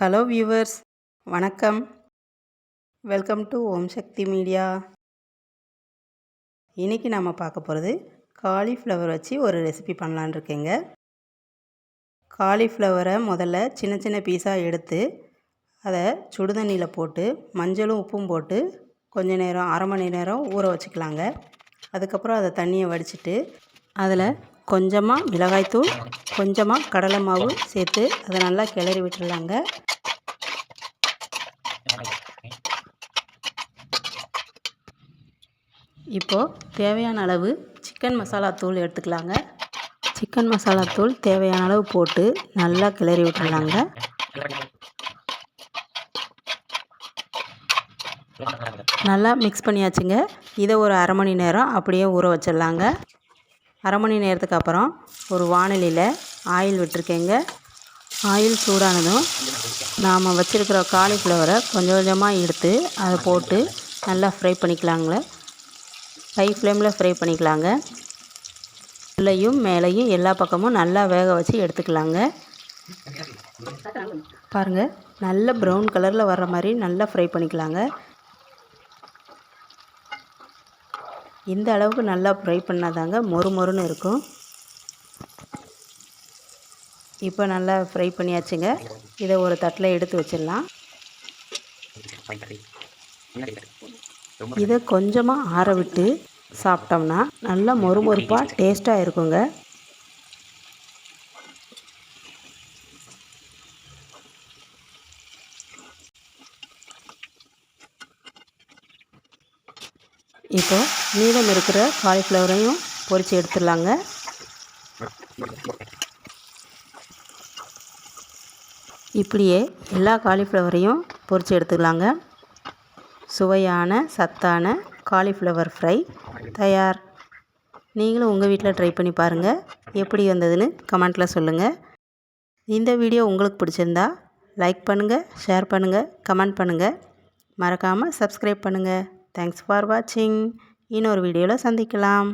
Hello viewers வணக்கம். Welcome to Om Shakti media இன்றைக்கி நம்ம பார்க்க போகிறது காலிஃப்ளவர் வச்சு ஒரு ரெசிபி பண்ணலான் இருக்கேங்க. காலிஃப்ளவரை முதல்ல சின்ன சின்ன பீஸாக எடுத்து அதை சுடுதண்ணியில் போட்டு மஞ்சளும் உப்பும் போட்டு கொஞ்ச நேரம் அரை மணி நேரம் ஊற வச்சுக்கலாங்க. அதுக்கப்புறம் அதை தண்ணியை வடிச்சிட்டு அதில் கொஞ்சமாக மிளகாய்த்தூள் கொஞ்சமாக கடலை மாவு சேர்த்து அதை நல்லா கிளறி விட்டுடலாங்க இப்போது தேவையான அளவு சிக்கன் மசாலா தூள் எடுத்துக்கலாங்க. சிக்கன் மசாலா தூள் தேவையான அளவு போட்டு நல்லா கிளறி விட்டுடலாங்க நல்லா மிக்ஸ் பண்ணியாச்சுங்க. இதை ஒரு அரை மணி நேரம் அப்படியே ஊற வச்சிடலாங்க. அரை மணி நேரத்துக்கு அப்புறம் ஒரு வானிலையில் ஆயில் விட்டுருக்கேங்க. ஆயில் சூடானதும் நாம் வச்சுருக்கிற காலிஃப்ளவரை கொஞ்சம் கொஞ்சமாக எடுத்து அதை போட்டு நல்லா ஃப்ரை பண்ணிக்கலாங்களே. ஹை ஃப்ளேமில் ஃப்ரை பண்ணிக்கலாங்க. உள்ளேயும் மேலேயும் எல்லா பக்கமும் நல்லா வேக வச்சு எடுத்துக்கலாங்க. பாருங்கள் நல்ல ப்ரௌன் கலரில் வர்ற மாதிரி நல்லா ஃப்ரை பண்ணிக்கலாங்க. இந்த அளவுக்கு நல்லா ஃப்ரை பண்ணாதாங்க மொறு மொறுன்னு இருக்கும். இப்போ நல்லா ஃப்ரை பண்ணியாச்சுங்க. இதை ஒரு தட்டில் எடுத்து வச்சிடலாம். இதை கொஞ்சமாக ஆற விட்டு சாப்பிட்டோம்னா நல்லா மொறு மொறுப்பாக டேஸ்ட்டாக இருக்குங்க. இப்போ மீதம் இருக்கிற காலிஃப்ளவரையும் பொரித்து எடுத்துடலாங்க. இப்படியே எல்லா காலிஃப்ளவரையும் பொரித்து எடுத்துக்கலாங்க. சுவையான சத்தான காலிஃப்ளவர் ஃப்ரை தயார். நீங்களும் உங்கள் வீட்டில் ட்ரை பண்ணி பாருங்கள் எப்படி வந்ததுன்னு கமெண்ட்டில் சொல்லுங்கள் இந்த வீடியோ உங்களுக்கு பிடிச்சிருந்தா லைக் பண்ணுங்கள் ஷேர் பண்ணுங்கள் கமெண்ட் பண்ணுங்கள் மறக்காமல் சப்ஸ்கிரைப் பண்ணுங்கள் தேங்க்ஸ் ஃபார் வாட்சிங் இன்னொரு வீடியோவில் சந்திக்கலாம்.